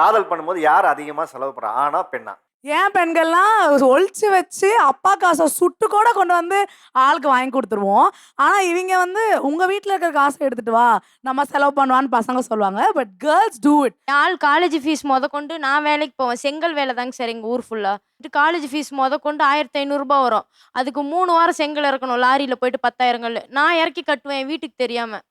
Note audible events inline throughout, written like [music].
காதல் பண்ணும்போது யார் அதிகமா செலவு பண்றா? ஆனா பெண்ணா? ஏன் பெண்கள்லாம் ஒழிச்சு வச்சு அப்பா காசை சுட்டு கூட கொண்டு வந்து ஆளுக்கு வாங்கி கொடுத்துருவோம். ஆனா இவங்க வந்து உங்க வீட்ல இருக்கிற காசை எடுத்துட்டு வா நம்ம செலவு பண்ணுவான்னு பசங்க சொல்லுவாங்க. பட் கேர்ள்ஸ் டூ இட் ஆள் காலேஜ் ஃபீஸ் முத கொண்டு நான் வேலைக்கு போவேன். செங்கல் வேலை தாங்க சார் எங்கள் ஊர் ஃபுல்லாக காலேஜ் ஃபீஸ் முத கொண்டு ஆயிரத்தி ஐநூறுரூபா வரும். அதுக்கு மூணு வாரம் செங்கல் இறக்கணும். லாரியில் போயிட்டு பத்தாயிரங்கள் நான் இறக்கி கட்டுவேன் என் வீட்டுக்கு தெரியாமல்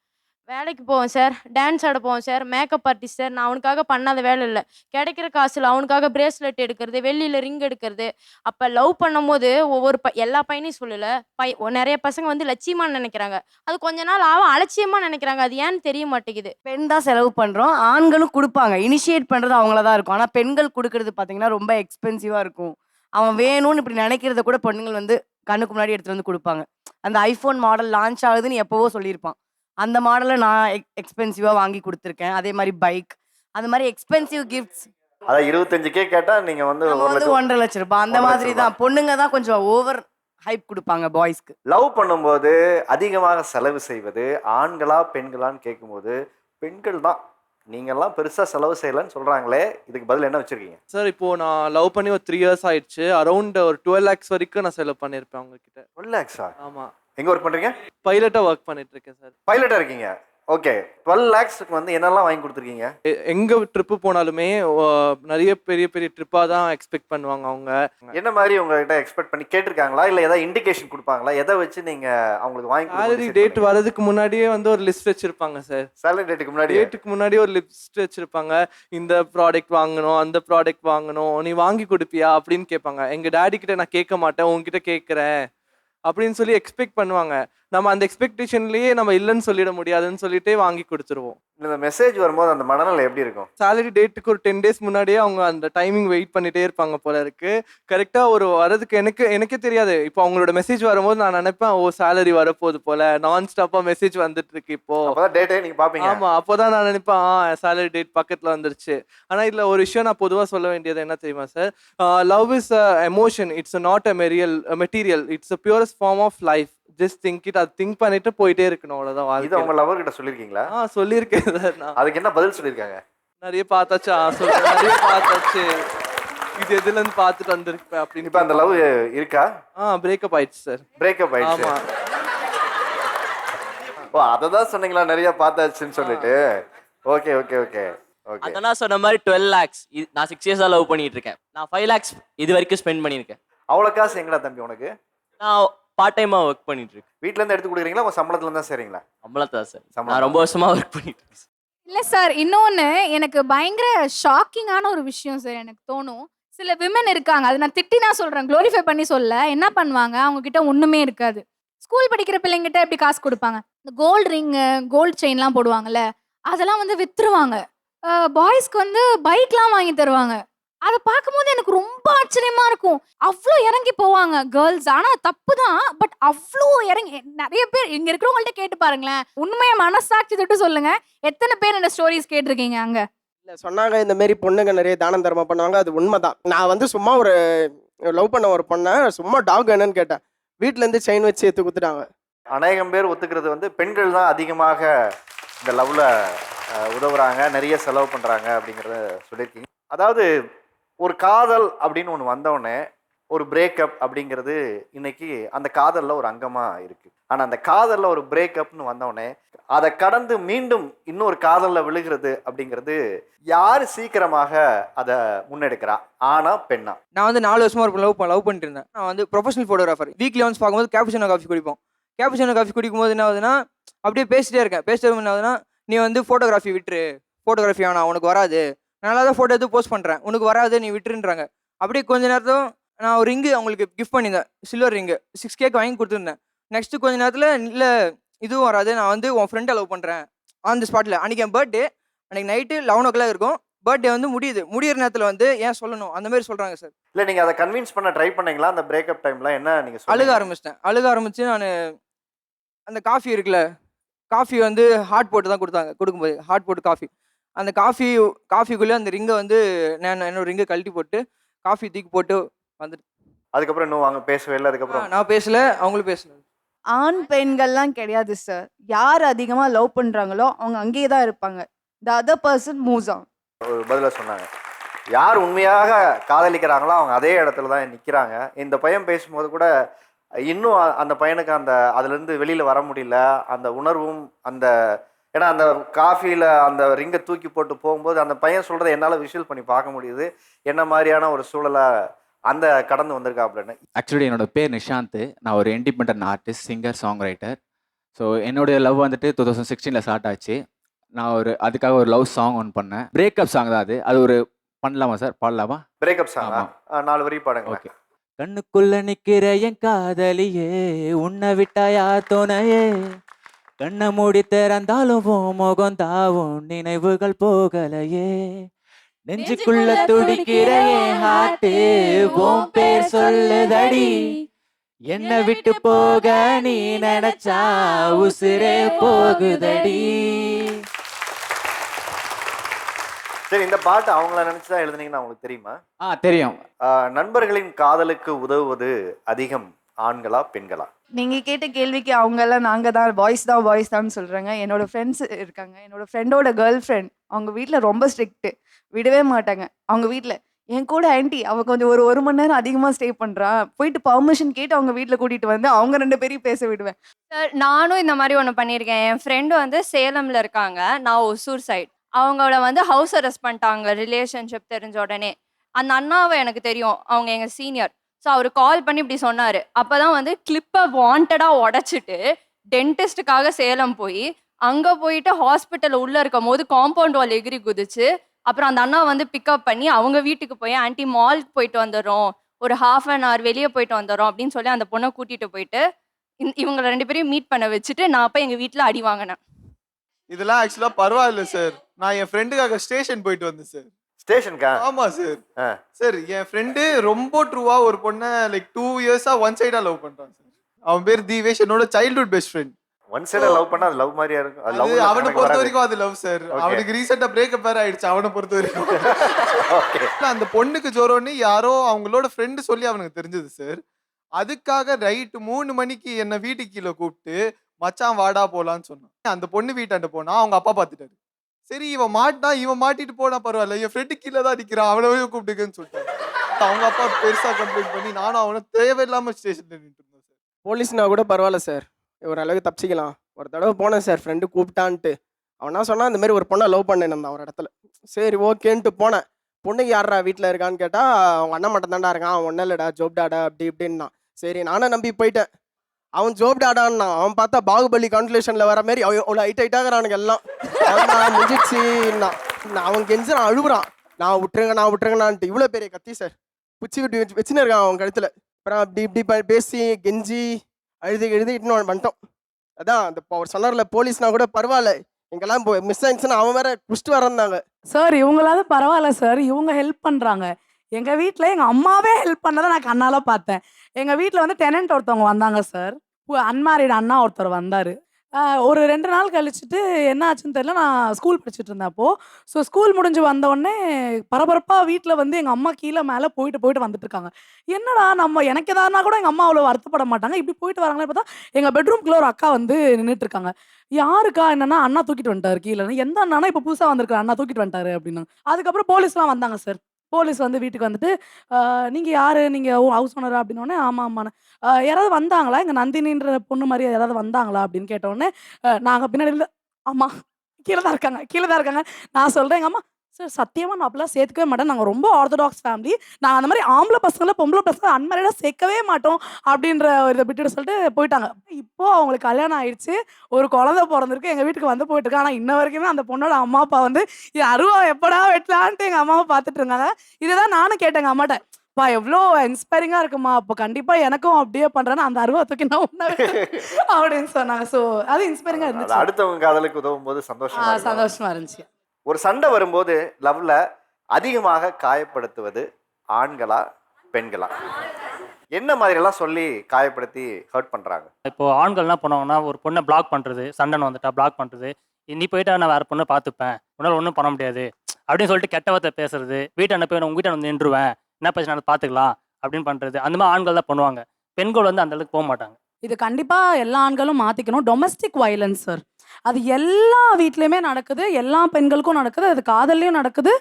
வேலைக்கு போவேன் சார். டான்ஸ் ஆட போவேன் சார். Makeup artist sir. நான் அவனுக்காக பண்ணாத வேலை இல்லை. கிடைக்கிற காசில் அவனுக்காக பிரேஸ்லெட் எடுக்கிறது வெள்ளியில் ரிங் எடுக்கிறது. அப்போ லவ் பண்ணும்போது ஒவ்வொரு ப எல்லா பையனையும் சொல்லலை. பை நிறைய பசங்க வந்து லட்சியமாக நினைக்கிறாங்க. அது கொஞ்ச நாள் ஆகும் அலட்சியமாக நினைக்கிறாங்க. அது ஏன்னு தெரிய மாட்டேங்குது. பெண் தான் செலவு பண்ணுறோம் ஆண்களும் கொடுப்பாங்க. இனிஷியேட் பண்ணுறது அவங்கள தான் இருக்கும். ஆனால் பெண்கள் கொடுக்கறது பார்த்தீங்கன்னா ரொம்ப எக்ஸ்பென்சிவாக இருக்கும். அவன் வேணும்னு இப்படி நினைக்கிறத கூட பெண்கள் வந்து கண்ணுக்கு முன்னாடி எடுத்துகிட்டு வந்து கொடுப்பாங்க. அந்த ஐஃபோன் மாடல் லான்ச் ஆகுதுன்னு எப்போவோ சொல்லியிருப்பான். அந்த மாடலை நான் எக்ஸ்பென்சிவா வாங்கி கொடுத்துருக்கேன். அதே மாதிரி பைக் அந்த மாதிரி எக்ஸ்பென்சிவ் கிஃப்ட்ஸ் அதான் இருபத்தஞ்சு கே கேட்டா நீங்க வந்து நம்ம வந்து ஒன்றரை லட்சம் ரூபாய். அந்த மாதிரி தான். பொண்ணுங்க தான் கொஞ்சம் ஓவர் ஹைப் கொடுப்பாங்க பாய்ஸ்க்கு லவ் பண்ணும்போது அதிகமாக செலவு செய்வது ஆண்களா பெண்களான்னு கேட்கும்போது பெண்கள் தான். நீங்கெல்லாம் பெருசா செலவு செய்யலன்னு சொல்றாங்களே இதுக்கு பதில் என்ன வச்சிருக்கீங்க? சார் இப்போ நான் லவ் பண்ணி ஒரு த்ரீ இயர்ஸ் ஆயிடுச்சு. அரௌண்ட் ஒரு டுவெல் லேக்ஸ் வரைக்கும் நான் செலவு பண்ணியிருப்பேன் அவங்க கிட்ட டுவெல் லேக்ஸா ஆமா. எங்க ஒர்க் பண்றீங்க? பைலட்டா ஒர்க் பண்ணிட்டு இருக்கேன் சார் பைலட்டா இருக்கீங்க. ஓகே டுவெல் லேக்ஸ்க்கு வந்து என்னெல்லாம் வாங்கி கொடுத்துருக்கீங்க? எங்க ட்ரிப்பு போனாலுமே நிறைய பெரிய பெரிய ட்ரிப்பா தான் எக்ஸ்பெக்ட் பண்ணுவாங்க அவங்க. என்ன மாதிரி உங்ககிட்ட எக்ஸ்பெக்ட் பண்ணி கேட்டிருக்காங்களா? இல்ல ஏதாவது இண்டிகேஷன் கொடுப்பாங்களா? எதை வச்சு நீங்க அவங்களுக்கு வாங்கி சேலரி டேட் வரதுக்கு முன்னாடியே வந்து ஒரு லிஸ்ட் வச்சிருப்பாங்க சார் சேலரி டேட்டுக்கு முன்னாடி டேட்டுக்கு முன்னாடி ஒரு லிஸ்ட் வச்சிருப்பாங்க. இந்த ப்ராடக்ட் வாங்கணும் அந்த ப்ராடக்ட் வாங்கணும். நீ வாங்கி கொடுப்பியா? அப்படின்னு கேட்பாங்க. எங்க டாடி கிட்ட நான் கேட்க மாட்டேன். உங்ககிட்ட கேட்குறேன். அப்படின்னு சொல்லி எக்ஸ்பெக்ட் பண்ணுவாங்க. நம்ம அந்த எக்ஸ்பெக்டேஷன்லயே நம்ம இல்லைன்னு சொல்லிட முடியாதுன்னு சொல்லிட்டே வாங்கி கொடுத்துருவோம். இந்த மெசேஜ் வரும்போது அந்த மனநிலை எப்படி இருக்கும்? சேலரி டேட்டுக்கு ஒரு டென் டேஸ் முன்னாடியே அவங்க அந்த டைமிங் வெயிட் பண்ணிட்டே இருப்பாங்க போல இருக்கு. கரெக்டா ஒரு வரதுக்கு எனக்கு எனக்கே தெரியாது. இப்போ அவங்களோட மெசேஜ் வரும்போது நான் நினைப்பேன் ஓ சேலரி வரப்போகுது போல. நான் ஸ்டாப்பா மெசேஜ் வந்துட்டு இருக்கு இப்போ. டேட்டே நீங்க பாப்பீங்க. ஆமா அப்போதான் நான் நினைப்பேன் ஆ சேலரி டேட் பக்கத்துல வந்துருச்சு. ஆனா இதுல ஒரு விஷயம் நான் பொதுவா சொல்ல வேண்டியது என்ன தெரியுமா sir love is emotion it's not a மெரியல் material it's a purest form of life just think it அது திங்க் பண்ணிட்டு போயிட்டே இருக்கணும் அவ்வளவுதான் இது உங்க லவர் கிட்ட சொல்லிருக்கீங்களா? ஆ சொல்லியிருக்கேன் சார் நான். அதுக்கு என்ன பதில் சொல்லிருக்காங்க நிறைய பார்த்தாச்சு ஆ சொல்றேன். நிறைய பார்த்தாச்சு. இது எதுல இருந்து பார்த்துட்டு வந்திருப்பேன் அப்படின்னு இப்ப அந்த லவ் இருக்கா? ஆ பிரேக்கப் ஆயிடுச்சு சார். பிரேக்கப் ஆயிடுச்சு. ஆமா. ஓ அதை தான் சொன்னீங்களா நிறைய பார்த்தாச்சுன்னு சொல்லிட்டு? Okay okay okay. ஓகே. நான் சொன்ன மாதிரி டுவெல் லேக்ஸ் நான் சிக்ஸ் இயர்ஸாக லவ் பண்ணிட்டு இருக்கேன். நான் ஃபைவ் லேக்ஸ் இது வரைக்கும் ஸ்பெண்ட் பண்ணியிருக்கேன். அவ்வளோ காசு எங்கடா தம்பி உனக்கு? நான் பார்ட் டைமாக ஒர்க் பண்ணிட்டு இருக்கேன் வீட்ல இருந்து எடுத்து கொடுக்குறீங்களா? உங்க சம்பளத்துல இருந்தா சரிங்களா அவ்வளோதான் சார் சம்பளம் நான் ரொம்ப வருஷமா ஒர்க் பண்ணிட்டு இருக்கேன் sir. இல்ல சார் இன்னொன்னு எனக்கு பயங்கர ஷாக்கிங்கான ஒரு விஷயம் சார் எனக்கு தோணும். சில விமன் இருக்காங்க. அது நான் திட்டி தான் சொல்றேன். க்ளோரிஃபை பண்ணி சொல்ல. என்ன பண்ணுவாங்க? அவங்க கிட்ட ஒண்ணுமே இருக்காது. ஸ்கூல் படிக்கிற பிள்ளைங்கிட்ட எப்படி காசு கொடுப்பாங்க? இந்த கோல்டு ரிங்கு கோல்டு செயின்லாம் போடுவாங்கல்ல அதெல்லாம் வந்து வித்துருவாங்க. பாய்ஸ்க்கு வந்து பைக்லாம் வாங்கி தருவாங்க. அதை பார்க்கும்போது எனக்கு ரொம்ப ஆச்சரியமா இருக்கும். அவ்வளோ இறங்கி போவாங்க கேர்ள்ஸ் ஆனா தப்பு தான் பட் அவ்வளோ இறங்கி நிறைய பேர் இங்க இருக்கிறவங்கள்ட்ட கேட்டு பாருங்களேன். உண்மையை மனசாட்சி தொட்டு சொல்லுங்க. எத்தனை பேர் இந்த ஸ்டோரிஸ் கேட்டிருக்கீங்க அங்க? இல்ல சொன்னாங்க இந்த மாரி பொண்ணுங்க நிறைய தானம் தர்மம் பண்ணுவாங்க. அது உண்மைதான். நான் வந்து சும்மா ஒரு லவ் பண்ண ஒரு பொண்ணை சும்மா டாக் என்னன்னு கேட்டேன். வீட்ல இருந்து செயின் வச்சு எடுத்து கொடுத்துட்டாங்க. அநேகம் பேர் ஒத்துக்கிறது வந்து பெண்கள் தான் அதிகமாக இந்த லவ்ல உதவுறாங்க. நிறைய செலவு பண்றாங்க அப்படிங்கிறத சொல்லியிருக்கீங்க. அதாவது ஒரு காதல் அப்படின்னு ஒன்று வந்தவுடனே ஒரு பிரேக்கப் அப்படிங்கிறது இன்னைக்கு அந்த காதலில் ஒரு அங்கமாக இருக்கு. ஆனால் அந்த காதலில் ஒரு பிரேக்கப்னு வந்தவுடனே அதை கடந்து மீண்டும் இன்னொரு காதலில் விழுகிறது அப்படிங்கிறது யார் சீக்கிரமாக அதை முன்னெடுக்கிறா? ஆனா பெண்ணா? நான் வந்து நாலு வருஷமா ஒரு லவ் லவ் பண்ணிட்டு இருந்தேன். நான் வந்து ப்ரொஃபஷனல் ஃபோட்டோகிராஃபர் வீக்லி ஒன்ஸ் பார்க்கும்போது கேப்ஷனோ காஃபி குடிப்போம். கேப்ஷனோ காஃபி குடிக்கும்போது என்ன ஆகுதுன்னா அப்படியே பேசிட்டே இருக்கேன். பேசிட்டே என்ன ஆகுதுன்னா நீ வந்து ஃபோட்டோகிராஃபி விட்டுரு. ஃபோட்டோகிராஃபி வேணாம் உனக்கு வராது. நல்லா தான் ஃபோட்டோ எடுத்து போஸ்ட் பண்ணுறேன் உனக்கு வராது நீ விட்டுருன்றாங்க. அப்படியே கொஞ்ச நேரத்தில் நான் ஒரு ரிங்கு அவங்களுக்கு கிஃப்ட் பண்ணியிருந்தேன். சில்வர் ரிங்கு சிக்ஸ் கேக் வாங்கி கொடுத்துருந்தேன். நெக்ஸ்ட்டு கொஞ்ச நேரத்தில் இல்லை இதுவும் வராது. நான் வந்து உன் ஃப்ரெண்டை லவ் பண்ணுறேன் ஆன் தி ஸ்பாட்டில் அன்றைக்கி என் பர்த்டே அன்றைக்கி நைட்டு லெவன் ஓ கிளாக் இருக்கும். பர்த்டே வந்து முடியுது. முடியிற நேரத்தில் வந்து ஏன் சொல்லணும்? அந்த மாதிரி சொல்கிறாங்க சார் இல்ல நீங்க அதை கன்வின்ஸ் பண்ண ட்ரை பண்ணீங்களா? அந்த பிரேக்கப் டைம்ல என்ன நீங்க அழுக? ஆரம்பிச்சிட்டேன். அழுக ஆரம்பிச்சு நான் அந்த காஃபி இருக்குல்ல காஃபி வந்து ஹாட் போட்டு தான் கொடுத்தாங்க. கொடுக்கும்போது ஹாட் போட்டு காஃபி அந்த காஃபி காஃபிக்குள்ளே அந்த ரிங்கை வந்து நான் என்னோட ரிங்கை கழட்டி போட்டு காஃபி தூக்கி போட்டு வந்துட்டு அதுக்கப்புறம் இன்னும் வாங்க பேசவே இல்லை அதுக்கப்புறம். நான் பேசல அவங்களும் பேசல. ஆண் பெண்கள்லாம் கிடையாது சார் யார் அதிகமாக லவ் பண்ணுறாங்களோ அவங்க அங்கேயே தான் இருப்பாங்க. The other person moves on ஒரு பதில சொன்னாங்க. யார் உண்மையாக காதலிக்கிறாங்களோ அவங்க அதே இடத்துல தான் நிற்கிறாங்க இந்த பையன் பேசும்போது கூட இன்னும் அந்த பையனுக்கு அந்த அதுலேருந்து வெளியில் வர முடியல. அந்த உணர்வும் அந்த ஏன்னா அந்த காஃபியில் அந்த ரிங்கை தூக்கி போட்டு போகும்போது அந்த பையன் சொல்கிறத என்னால் விஷுவல் பண்ணி பார்க்க முடியுது. என்ன மாதிரியான ஒரு சூழலை அந்த கடந்து வந்திருக்காப்புலன்னு. ஆக்சுவலி என்னோட பேர் நிஷாந்த். நான் ஒரு independent artist singer song writer so என்னுடைய லவ் வந்துட்டு டூ தௌசண்ட் சிக்ஸ்டீனில் ஸ்டார்ட் ஆச்சு. நான் ஒரு அதுக்காக ஒரு லவ் சாங் ஒன்று பண்ணேன். பிரேக்கப் சாங் தான் அது. அது ஒரு பண்ணலாமா சார் பாடலாமா? பிரேக்கப் ஆமா. நாலு வரி பாடுங்க. ஓகே கண்ணுக்குள்ள நிக்கிற என் காதலியே உன்னை விட்டாயா துணையே? கண்ணை மூடி திறந்தாலும் முகம் தாவும் நினைவுகள் போகலையே. நெஞ்சுக்குள்ள துடிக்கிற என் உன் பேர் சொல்லுதடி. என்னை விட்டு போக நீ நினைச்சா உசுரே போகுதடி. சரி இந்த பாட்டு அவங்கள நினச்சி தான் எழுதுனீங்கன்னு அவங்களுக்கு தெரியுமா? ஆ தெரியும். நண்பர்களின் காதலுக்கு உதவுவது அதிகம் ஆண்களா பெண்களா? நீங்க கேட்ட கேள்விக்கு அவங்க எல்லாம் நாங்க தான் பாய்ஸ் தான் பாய்ஸ் தான் சொல்றாங்க. என்னோட ஃப்ரெண்ட்ஸ் இருக்காங்க. என்னோட ஃப்ரெண்டோட கேர்ள் ஃப்ரெண்ட் அவங்க வீட்டில் ரொம்ப ஸ்ட்ரிக்ட் விடவே மாட்டாங்க. அவங்க வீட்டில் என் கூட ஆன்டி அவ கொஞ்சம் ஒரு ஒரு மணி நேரம் அதிகமா ஸ்டே பண்றா. போயிட்டு பர்மிஷன் கேட்டு அவங்க வீட்டில் கூட்டிட்டு வந்து அவங்க ரெண்டு பேரையும் பேச விடுவேன். சார் நானும் இந்த மாதிரி ஒன்று பண்ணியிருக்கேன். என் ஃப்ரெண்டு வந்து சேலமில் இருக்காங்க. நான் ஒசூர் சைட் அவங்கள வந்து ஹவுஸ் அரெஸ்ட் பண்ணிட்டாங்க. ரிலேஷன்ஷிப் தெரிஞ்ச உடனே. அந்த அண்ணாவை எனக்கு தெரியும். அவங்க எங்கள் சீனியர் ஸோ அவர் கால் பண்ணி இப்படி சொன்னார். அப்போ தான் வந்து கிளிப்பை வாண்டடாக உடச்சிட்டு டென்டிஸ்ட்டுக்காக சேலம் போய் அங்கே போயிட்டு ஹாஸ்பிட்டல் உள்ளே இருக்கும் போது காம்பவுண்ட் வால் எகிரி குதிச்சு அப்புறம் அந்த அண்ணா வந்து பிக்கப் பண்ணி அவங்க வீட்டுக்கு போய் ஆன்ட்டி மால்க்கு போயிட்டு வந்துடுறோம். ஒரு ஹாஃப் அன் ஹவர் வெளியே போயிட்டு வந்துடுறோம் அப்படின்னு சொல்லி அந்த பொண்ணை கூட்டிகிட்டு போயிட்டு இவங்க ரெண்டு பேரையும் மீட் பண்ண வச்சுட்டு நான் போய் எங்கள் வீட்டில் அடி வாங்கினேன். இதெல்லாம் ஆக்சுவலா பரவாயில்ல சார் நான் என் ஃப்ரெண்டுக்காக ஸ்டேஷன் போயிட்டு வந்தேன் சார் ஸ்டேஷனுக்கா? ஆமா சார். சார் என் ஃப்ரெண்டு ரொம்ப ட்ரூவா ஒரு பொண்ணை லைக் டூ இயர்ஸா ஒன் சைடா லவ் பண்றான் சார் அவன் பேர் தீவேஷ் என்னோட சைல்ட்ஹுட் பெஸ்ட் ஃப்ரெண்ட் ஒன் சைடா லவ் பண்ணா அது லவ் மாதிரியா இருக்கும்? அது அவனை பொறுத்த. வரைக்கும் அது லவ் சார். அவனுக்கு ரீசெண்டா பிரேக்கப் வேற ஆயிடுச்சு அவனை பொறுத்த வரைக்கும். அந்த பொண்ணுக்கு ஜோரோன்னு யாரோ அவங்களோட ஃப்ரெண்டு சொல்லி அவனுக்கு தெரிஞ்சது சார் அதுக்காக ரைட்டு மூணு மணிக்கு என்ன வீட்டுக்கு கீழே கூப்பிட்டு மச்சான் வாடா போலான்னு சொன்னான். அந்த பொண்ணு வீட்டாண்ட போனா அவங்க அப்பா பார்த்துட்டாரு சரி இவன் மாட்டினா இவன் மாட்டிட்டு போனா பரவாயில்ல. என் ஃப்ரெண்டு கீழே தான் நிற்கிறான் அவனவே கூப்பிட்டுக்கன்னு சொல்லிட்டாரு அவங்க அப்பா பெருசா கம்ப்ளைண்ட் பண்ணி நானும் அவனை தேவையில்லாம ஸ்டேஷன்ல நின்று இருந்தேன் சார் போலீஸ்னா கூட பரவாயில்ல சார் ஓரளவுக்கு தப்பிச்சிக்கலாம். ஒரு தடவை போனேன் சார் ஃப்ரெண்டு கூப்பிட்டான்ட்டு. அவனா சொன்னா இந்த மாதிரி ஒரு பொண்ணை லவ் பண்ணேன் நான் ஒரு இடத்துல. சரி ஓகேன்ட்டு போனேன். பொண்ணுக்கு யாரா வீட்டில் இருக்கான்னு கேட்டால் அவங்க அண்ணன் மட்டும் தாண்டா இருக்கான். அவன் ஒன்றும் இல்லைடா ஜோப்டாடா அப்படி இப்படின்னா. சரி நானும் நம்பி போயிட்டேன். அவன் ஜோப் ஜோப்டாடான்னா அவன் பார்த்தா பாகுபலி கான்குலேஷனில் வர மாதிரி அவ்வளோ ஹைட் ஹைட்டாகிறானுங்க எல்லாம். அவன் முடிஞ்சிச்சுன்னா நான் அவன் கெஞ்சுறான் அழுகுறான். நான் விட்டுருங்க நான் விட்டுருங்கண்ணான்ட்டு இவ்வளோ பெரிய கத்தி சார் குச்சி விட்டு வச்சு வச்சுன்னு இருக்கான் அவன் கழுத்தில். அப்புறம் அப்படி இப்படி பேசி கெஞ்சி எழுதி எழுதி இட்டுன்னு வந்துட்டோம் அதான் அந்த அவர் சொன்னார்ல போலீஸ்னா கூட பரவாயில்ல. எங்கெல்லாம் மிஸ் ஆயிடுச்சுன்னா அவன் வேற குஷ்டு வரந்தாங்க சார் இவங்களாவது பரவாயில்ல சார் இவங்க ஹெல்ப் பண்ணுறாங்க எங்கள் வீட்டில் எங்கள் அம்மாவே ஹெல்ப் பண்ணதை நான் கண்ணால் பார்த்தேன். எங்கள் வீட்டில் வந்து டெனண்ட் ஒருத்தவங்க வந்தாங்க சார் அன்மேரிட் அண்ணா ஒருத்தர் வந்தார். ஒரு ரெண்டு நாள் கழிச்சுட்டு என்ன ஆச்சுன்னு தெரியல நான் ஸ்கூல் படிச்சுட்டு இருந்தேன் ஸோ ஸ்கூல் முடிஞ்சு வந்த பரபரப்பாக வீட்டில் வந்து எங்கள் அம்மா கீழே மேலே போயிட்டு போயிட்டு வந்துட்டு இருக்காங்க. என்னடா நம்ம எனக்கு எதானா கூட எங்கள் அம்மா அவ்வளோ வருத்தப்பட மாட்டாங்க. இப்படி போயிட்டு வராங்களே பார்த்தா எங்கள் பெட்ரூம்குள்ளே ஒரு அக்கா வந்து நின்றுட்டு இருக்காங்க. யாருக்கா என்னன்னா அண்ணா தூக்கிட்டு வந்துட்டாரு கீழே. எந்த அண்ணா இப்போ புதுசாக வந்திருக்காரு அண்ணா தூக்கிட்டு வந்துட்டாரு அப்படின்னு அதுக்கப்புறம் போலீஸ்லாம் வந்தாங்க சார் போலீஸ் வந்து வீட்டுக்கு வந்துட்டு நீங்கள் யார்? நீங்கள் ஹவுஸ் ஓனரா அப்படின்னோடனே ஆமாம் ஆமாண்ணே யாராவது வந்தாங்களா? எங்கள் நந்தினின்ற பொண்ணு மாதிரி யாராவது வந்தாங்களா? அப்படின்னு கேட்டோடனே நாங்கள் பின்னாடி ஆமாம் கீழே தான் இருக்காங்க கீழே தான் இருக்காங்க. நான் சொல்கிறேன் எங்க அம்மா சார் சத்தியமா நான் அப்படிலாம் சேர்த்துக்கவே மாட்டேன். நாங்கள் ரொம்ப ஆர்த்தடாக்ஸ் ஃபேமிலி நாங்கள் அந்த மாதிரி ஆம்பளை பசங்களை பொம்பளை பசங்களை அன்மேரிடாக சேர்க்கவே மாட்டோம் அப்படின்ற ஒரு இதை விட்டுட்டு சொல்லிட்டு போயிட்டாங்க. இப்போ அவங்களுக்கு கல்யாணம் ஆயிடுச்சு. ஒரு குழந்தை பிறந்திருக்கு. எங்கள் வீட்டுக்கு வந்து போயிட்டு இருக்கு ஆனால் இன்ன வரைக்குமே அந்த பொண்ணோட அம்மா அப்பா வந்து இது அருவா எப்படா வெட்டலான்ட்டு எங்கள் அம்மாவை பார்த்துட்டு இருந்தாங்க. இதுதான் நானும் கேட்டேன் எங்கள் அம்மாட்ட. பா எவ்வளோ இன்ஸ்பைரிங்காக இருக்குமா? அப்போ கண்டிப்பாக எனக்கும் அப்படியே பண்ணுறேன்னா அந்த அருவா தூக்கி நான் உன்ன [laughs] அப்படின்னு சொன்னாங்க. ஸோ அது இன்ஸ்பைரிங்காக இருந்துச்சு. அடுத்தவங்க காதலுக்கு உதவும் போது சந்தோஷமா. சந்தோஷமா இருந்துச்சு. ஒரு சண்டை வரும்போது லவ்ல அதிகமாக காயப்படுத்துவது ஆண்களா பெண்களா? என்ன மாதிரி எல்லாம் சொல்லி காயப்படுத்தி ஹர்ட் பண்றாங்க? இப்போ ஆண்கள் என்ன பண்ணுவாங்கன்னா ஒரு பொண்ணை பிளாக் பண்ணுறது சண்டன் வந்துட்டா பிளாக் பண்ணுறது நீ போயிட்டா நான் வேற பொண்ணை பார்த்துப்பேன். உன்னால் ஒன்றும் பண்ண முடியாது. அப்படின்னு சொல்லிட்டு கெட்ட வார்த்தை பேசுறது வீட்டை போய் உங்க வீட்டை வந்து நின்றுவேன். என்ன பிரச்சனை பார்த்துக்கலாம் அப்படின்னு பண்ணுறது அந்த மாதிரி ஆண்கள் தான் பண்ணுவாங்க. பெண்கள் வந்து அந்த அளவுக்கு போக மாட்டாங்க. இது கண்டிப்பாக எல்லா ஆண்களும் மாற்றிக்கணும் டொமஸ்டிக் வயலன்ஸ் சார் அது எல்லா வீட்லேயுமே நடக்குது. எல்லா பெண்களுக்கும் நடக்குது. அது காதல்லையும் நடக்குது.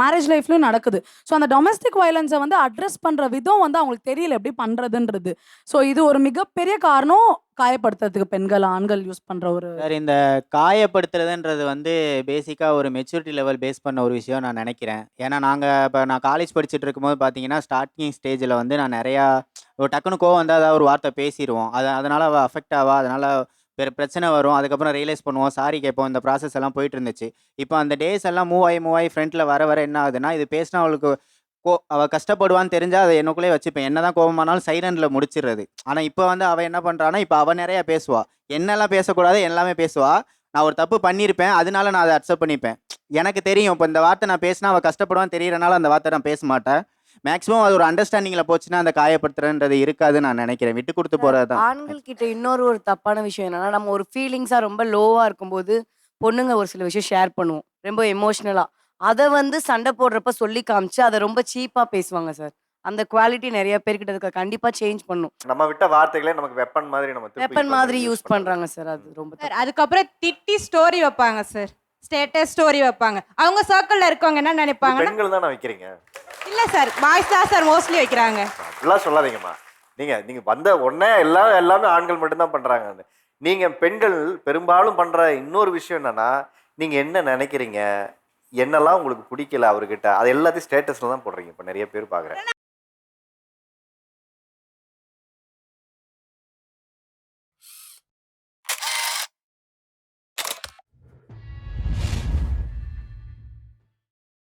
மேரேஜ் லைஃப்லையும் நடக்குது. ஸோ அந்த டொமஸ்டிக் வயலன்ஸை வந்து அட்ரஸ் பண்ணுற விதம் வந்து அவங்களுக்கு தெரியல எப்படி பண்ணுறதுன்றது ஸோ இது ஒரு மிகப்பெரிய காரணம் காயப்படுத்துறதுக்கு பெண்கள் ஆண்கள் யூஸ் பண்ணுற ஒரு சார் இந்த காயப்படுத்துறதுன்றது வந்து பேசிக்காக ஒரு மெச்சூரிட்டி லெவல் பேஸ் பண்ண ஒரு விஷயம் நான் நினைக்கிறேன். ஏன்னா நாங்கள் இப்போ நான் காலேஜ் படிச்சுட்டு இருக்கும்போது பார்த்தீங்கன்னா ஸ்டார்டிங் ஸ்டேஜில் வந்து நான் நிறையா ஒரு டக்குனு கோவம் வந்து ஏதாவது ஒரு வார்த்தை பேசிடுவோம் அது அதனால் அவள் அஃபெக்ட் ஆவா? அதனால் பெரு பிரச்சனை வரும். அதுக்கப்புறம் ரியலைஸ் பண்ணுவோம். சாரி கேட்போம். இந்த ப்ராசஸ் எல்லாம் போயிட்டு இருந்துச்சு இப்போ அந்த டேஸ் எல்லாம் மூவ் ஆகி மூவ் ஆகி ஃப்ரண்ட்டில் வர வர என்ன ஆகுதுன்னா இது பேசினா அவளுக்கு கோ அவள் கஷ்டப்படுவான்னு தெரிஞ்சால் அதை எனக்குள்ளே வச்சுப்பேன். என்ன தான் கோபமானாலும் சைலண்டில் முடிச்சிடுறது. ஆனால் இப்போ வந்து அவள் என்ன பண்ணுறான்னா இப்போ அவள் நிறையா பேசுவா. என்னெல்லாம் பேசக்கூடாது எல்லாமே பேசுவா. நான் ஒரு தப்பு பண்ணியிருப்பேன். அதனால நான் அதை அக்செப்ட் பண்ணிப்பேன். எனக்கு தெரியும். இப்போ இந்த வார்த்தை நான் பேசினா அவள் கஷ்டப்படுவான்னு தெரியறனால அந்த வார்த்தை நான் பேச மாட்டேன். மேக்ஸிமம் அது ஒரு அண்டர்ஸ்டாண்டிங்கில் போச்சுன்னா அந்த காயப்படுத்துறன்றது இருக்காதுன்னு நான் நினைக்கிறேன். விட்டு கொடுத்து போகிறது தான் ஆண்கள் கிட்ட இன்னொரு ஒரு தப்பான விஷயம் என்னன்னா நம்ம ஒரு ஃபீலிங்ஸாக ரொம்ப லோவாக இருக்கும்போது பொண்ணுங்க ஒரு சில விஷயம் ஷேர் பண்ணுவோம். ரொம்ப எமோஷ்னலாக அதை வந்து சண்டை போடுறப்ப சொல்லி காமிச்சு அதை ரொம்ப சீப்பாக பேசுவாங்க சார் அந்த குவாலிட்டி நிறைய பேர்கிட்ட இருக்க கண்டிப்பாக சேஞ்ச் பண்ணும். நம்ம விட்ட வார்த்தைகளே நமக்கு வெப்பன் மாதிரி நம்ம திருப்பி வெப்பன் மாதிரி use யூஸ் பண்றோம். பண்ணுறாங்க சார் அது ரொம்ப சார் அதுக்கப்புறம் திட்டி ஸ்டோரி வைப்பாங்க சார் ஸ்டேட்டஸ் ஸ்டோரி வைப்பாங்க. அவங்க சர்க்கிளில் இருக்கவங்க என்ன இது நினைப்பாங்கன்னா பெண்கள் தானே வைக்கிறீங்க? இல்லை சார் பாய்ஸ் தான் சார் மோஸ்ட்லி வைக்கிறாங்க. அப்படிலாம் சொல்லாதீங்கம்மா. நீங்கள் நீங்கள் வந்த உடனே எல்லாம் எல்லாமே ஆண்கள் மட்டும்தான் பண்ணுறாங்க நீங்கள் பெண்கள் பெரும்பாலும் பண்ணுற இன்னொரு விஷயம் என்னென்னா நீங்கள் என்ன நினைக்கிறீங்க? என்னெல்லாம் உங்களுக்கு பிடிக்கல அவர்கிட்ட? அது எல்லாத்தையும் ஸ்டேட்டஸில் தான் போடுறீங்க இப்போ நிறைய பேர் பார்க்குறேன்